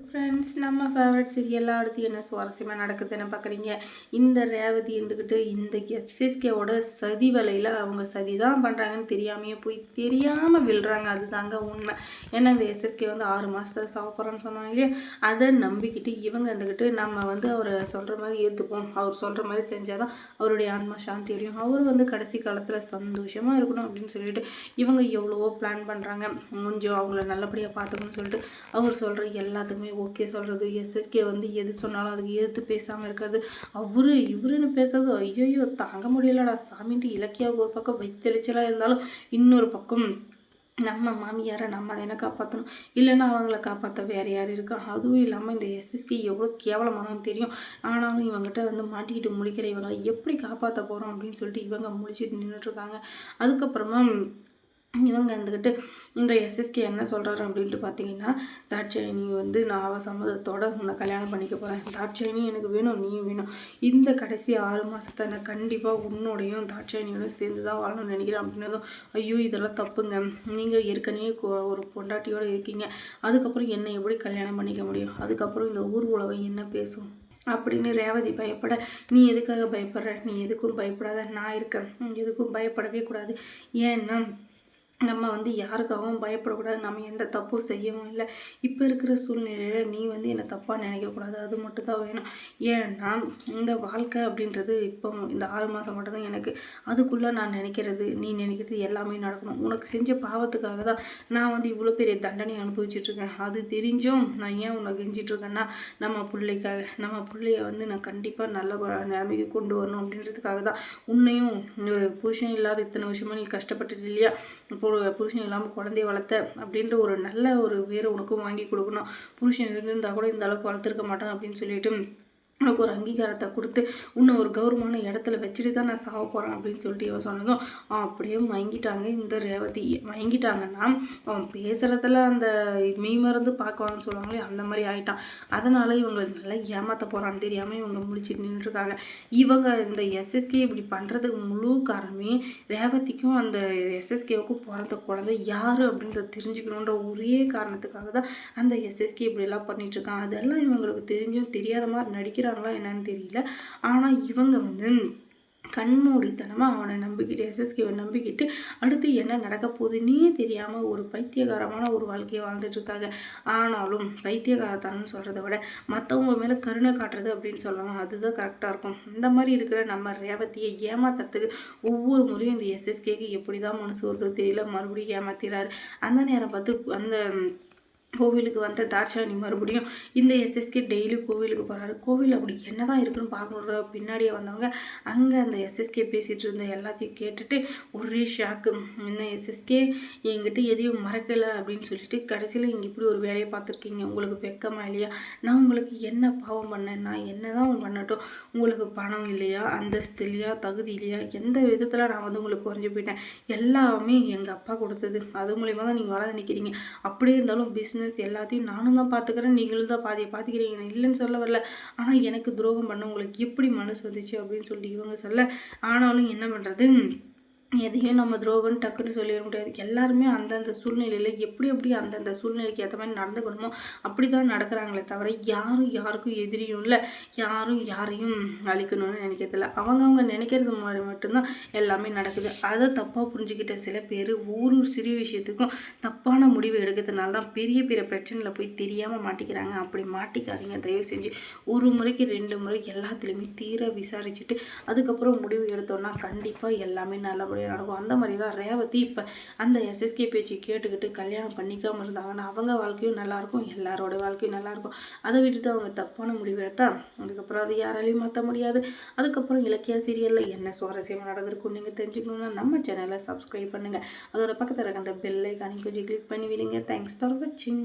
Friends நம்ம favourite சீரியல்லாம் அடுத்து என்ன சுவாரஸ்யமாக நடக்குதுன்னு பார்க்குறீங்க இந்த ரேவதி இருந்துக்கிட்டு இந்த எஸ்எஸ்கேவோட சதி வலையில் அவங்க சதி தான் பண்ணுறாங்கன்னு தெரியாமையே போய் தெரியாமல் விழுறாங்க. அதுதாங்க உண்மை. ஏன்னா இந்த எஸ்எஸ்கே வந்து ஆறு மாதத்தில் சாப்பிட்றோன்னு சொன்னாங்க இல்லையா? அதை நம்பிக்கிட்டு இவங்க இருந்துக்கிட்டு நம்ம வந்து அவரை சொல்கிற மாதிரி ஏற்றுப்போம் அவர் சொல்கிற மாதிரி செஞ்சால் தான் அவருடைய ஆன்மா சாந்தி அடையும். அவர் வந்து கடைசி காலத்தில் சந்தோஷமாக இருக்கணும் அப்படின்னு சொல்லிட்டு இவங்க எவ்வளவோ பிளான் பண்ணுறாங்க கொஞ்சம் அவங்கள நல்லபடியாக பார்த்துக்கணும்னு சொல்லிட்டு அவர் சொல்கிற எல்லாத்துக்குமே ஓகே சொல்கிறது எஸ்எஸ்கே வந்து எது சொன்னாலும் அதுக்கு எதிர்த்து பேசாமல் இருக்கிறது. அவரு இவருன்னு பேசுறது ஐயோயோ தாங்க முடியலடா. சாமின்ட்டு இலக்கியாவுக்கு ஒரு பக்கம் வைத்தறிச்சலாக இருந்தாலும் இன்னொரு பக்கம் நம்ம மாமியாரை நம்ம அதை என்ன காப்பாற்றணும் இல்லைன்னா அவங்கள காப்பாற்ற வேறு யார் இருக்கா? அதுவும் இல்லாமல் இந்த எஸ்எஸ்கே எவ்வளோ கேவலமானவங்க தெரியும். ஆனாலும் இவங்ககிட்ட வந்து மாட்டிக்கிட்டு முடிக்கிற இவங்களை எப்படி காப்பாற்ற போகிறோம் அப்படின்னு சொல்லிட்டு இவங்க முடிச்சுட்டு நின்றுட்டுருக்காங்க அதுக்கப்புறமா இவங்க இருந்துக்கிட்டு இந்த எஸ்எஸ்கே என்ன சொல்கிறாரு அப்படின்ட்டு பார்த்தீங்கன்னா தாட்சாயினி வந்து நான் அவ சம்மதத்தோட உன்னை கல்யாணம் பண்ணிக்க போகிறேன் தாட்சாயினி எனக்கு வேணும் நீ வேணும். இந்த கடைசி ஆறு மாதத்தை நான் கண்டிப்பாக உன்னோடையும் தாட்சாயினியோடையும் சேர்ந்து தான் வாழணும்னு நினைக்கிறேன். அப்படின்னதும் ஐயோ இதெல்லாம் தப்புங்க. நீங்கள் ஏற்கனவே ஒரு பொண்டாட்டியோடு இருக்கீங்க. அதுக்கப்புறம் என்னை எப்படி கல்யாணம் பண்ணிக்க முடியும்? அதுக்கப்புறம் இந்த ஊர் உலகம் என்ன பேசும்? அப்படின்னு ரேவதி பயப்பட நீ எதுக்காக பயப்படுற? நீ எதுக்கும் பயப்படாத. நான் இருக்கேன். எதுக்கும் பயப்படவே கூடாது. ஏன்னா நம்ம வந்து யாருக்காகவும் பயப்படக்கூடாது. நம்ம எந்த தப்பும் செய்யவும் இல்லை. இப்போ இருக்கிற சூழ்நிலையில் நீ வந்து என்னை தப்பாக நினைக்கக்கூடாது. அது மட்டும் தான் வேணும். ஏன்னா இந்த வாழ்க்கை அப்படின்றது இப்போ இந்த ஆறு மாதம் மட்டும்தான் எனக்கு. அதுக்குள்ளே நான் நினைக்கிறது நீ நினைக்கிறது எல்லாமே நடக்கணும். உனக்கு செஞ்ச பாவத்துக்காக தான் நான் வந்து இவ்வளோ பெரிய தண்டனை அனுபவிச்சிட்ருக்கேன். அது தெரிஞ்சும் நான் ஏன் உன்னை கெஞ்சிட்ருக்கேன்னா நம்ம பிள்ளைக்காக நம்ம பிள்ளைய வந்து நான் கண்டிப்பாக நல்ல நிலைமைக்கு கொண்டு வரணும் அப்படின்றதுக்காக தான். உன்னையும் ஒரு புருஷன் இல்லாத இத்தனை வருஷமாக நீ கஷ்டப்பட்டுட்டு இல்லையா? இப்போ புருஷன் இல்லாமல் குழந்தைய வளர்த்த அப்படின்ற ஒரு நல்ல ஒரு வேறு உனக்கும் வாங்கி கொடுக்கணும். புருஷன் இருந்திருந்தால் கூட இந்த அளவுக்கு வளர்த்துருக்க மாட்டான் அப்படின்னு சொல்லிட்டு உனக்கு ஒரு அங்கீகாரத்தை கொடுத்து உன்னை ஒரு கௌரவமான இடத்துல வச்சுட்டு தான் நான் சாக போகிறேன் அப்படின்னு சொல்லிட்டு இவன் சொன்னதும் அப்படியே மயங்கிட்டாங்க இந்த ரேவதி. மயங்கிட்டாங்கன்னா அவன் பேசுகிறதுல அந்த மெய் மறந்து பார்க்குவான்னு சொல்லுவாங்களே அந்த மாதிரி ஆகிட்டான் அதனால் இவங்களை நல்லா ஏமாற்ற போகிறான்னு தெரியாமல் இவங்க முடிச்சுட்டு நின்றுருக்காங்க இவங்க இந்த எஸ்எஸ்கே இப்படி பண்ணுறதுக்கு முழு காரணமே ரேவதிக்கும் அந்த எஸ்எஸ்கேவுக்கும் பிறந்த குழந்தை யார் அப்படின்றத தெரிஞ்சுக்கணுன்ற ஒரே காரணத்துக்காக தான் அந்த எஸ்எஸ்கே இப்படிலாம் பண்ணிகிட்ருக்கான் அதெல்லாம் இவங்களுக்கு தெரிஞ்சும் தெரியாத மாதிரி நடிக்கிற நம்புகிறாங்களா என்னன்னு தெரியல. ஆனால் இவங்க வந்து கண்மூடித்தனமாக அவனை நம்பிக்கிட்டு எஸ்எஸ்கேவை நம்பிக்கிட்டு அடுத்து என்ன நடக்க போகுதுன்னே தெரியாமல் ஒரு பைத்தியகாரமான ஒரு வாழ்க்கையை வாழ்ந்துட்டுருக்காங்க ஆனாலும் பைத்தியகாரத்தனம்னு சொல்கிறத விட மற்றவங்க மேலே கருணை காட்டுறது அப்படின்னு சொல்லலாம். அதுதான் கரெக்டாக இருக்கும். இந்த மாதிரி இருக்கிற நம்ம ரேவதியை ஏமாத்துறதுக்கு ஒவ்வொரு முறையும் இந்த எஸ்எஸ்கேக்கு எப்படி தான் மனசு வருதோ தெரியல. மறுபடியும் ஏமாத்திறாரு அந்த நேரம் பார்த்து அந்த கோவிலுக்கு வந்த தாட்சாணி மறுபடியும் இந்த எஸ்எஸ்கே டெய்லி கோவிலுக்கு போகிறாரு கோவில் அப்படி என்ன தான் இருக்குன்னு பார்க்கணுறத பின்னாடியே வந்தவங்க அங்கே அந்த எஸ்எஸ்கே பேசிகிட்டு இருந்த எல்லாத்தையும் கேட்டுட்டு ஒரே ஷாக்கு என்ன எஸ்எஸ்கே என்கிட்ட எதையும் மறக்கலை அப்படின்னு சொல்லிட்டு கடைசியில் இங்கே இப்படி ஒரு வேலையை பார்த்துருக்கீங்க உங்களுக்கு வெக்கமா இல்லையா? நான் உங்களுக்கு என்ன பாவம் பண்ணேன்? நான் என்ன தான் பண்ணட்டும்? உங்களுக்கு பணம் இல்லையா? அந்தஸ்து இல்லையா? தகுதி இல்லையா? எந்த விதத்தில் நான் வந்து உங்களுக்கு குறைஞ்சி போயிட்டேன்? எல்லாமே எங்கள் அப்பா கொடுத்தது. அது மூலிமா தான் நீங்கள் வளர்ந்து நிற்கிறீங்க அப்படியே இருந்தாலும் பிஸ்னஸ் பிஸ்னஸ் எல்லாத்தையும் நானும் தான் பார்த்துக்கிறேன் நீங்களும் தான் பாதியை பார்த்துக்கிறீங்க இல்லைன்னு சொல்ல வரல. ஆனால் எனக்கு துரோகம் பண்ண உங்களுக்கு எப்படி மனசு வந்துச்சு அப்படின்னு சொல்லிட்டு இவங்க சொல்ல. ஆனாலும் என்ன பண்ணுறது எதையும் நம்ம துரோகம் டக்குன்னு சொல்லிட முடியாது. எல்லாருமே அந்தந்த சூழ்நிலையில் எப்படி எப்படி அந்தந்த சூழ்நிலைக்கு ஏற்ற மாதிரி நடந்துக்கணுமோ அப்படி தான் நடக்கிறாங்களே தவிர யாரும் யாருக்கும் எதிரியும் இல்லை. யாரும் யாரையும் அழிக்கணும்னு நினைக்கிறதில்ல. அவங்கவுங்க நினைக்கிறது மாதிரி மட்டும்தான் எல்லாமே நடக்குது. அதை தப்பாக புரிஞ்சுக்கிட்ட சில பேர் ஒரு சிறிய விஷயத்துக்கும் தப்பான முடிவு எடுக்கிறதுனால தான் பெரிய பெரிய பிரச்சனையில் போய் தெரியாமல் மாட்டிக்கிறாங்க. அப்படி மாட்டிக்காதீங்க. தயவு செஞ்சு ஒரு முறைக்கு ரெண்டு முறை எல்லாத்துலேயுமே தீர விசாரிச்சுட்டு அதுக்கப்புறம் முடிவு எடுத்தோன்னா கண்டிப்பாக எல்லாமே நல்லபடியாக அப்படியே நடக்கும். அந்த மாதிரி தான் ரேவதி இப்போ அந்த எஸ்எஸ்கே பேச்சு கேட்டுக்கிட்டு கல்யாணம் பண்ணிக்காமல் இருந்தாங்கன்னா அவங்க வாழ்க்கையும் நல்லாயிருக்கும் எல்லாரோட வாழ்க்கையும் நல்லாயிருக்கும். அதை விட்டுட்டு அவங்க தப்பான முடிவு எடுத்தா அதுக்கப்புறம் அது யாராலையும் மாற்ற முடியாது. அதுக்கப்புறம் இலக்கிய சீரியலில் என்ன சுவாரஸ்யமாக நடந்திருக்கும் நீங்கள் தெரிஞ்சுக்கணுன்னா நம்ம சேனலை சப்ஸ்கிரைப் பண்ணுங்கள் அதோட பக்கத்தில் இருக்க அந்த பெல்லை கணி கொஞ்சம் கிளிக் பண்ணி விடுங்க. தேங்க்ஸ் ஃபார் வாட்சிங்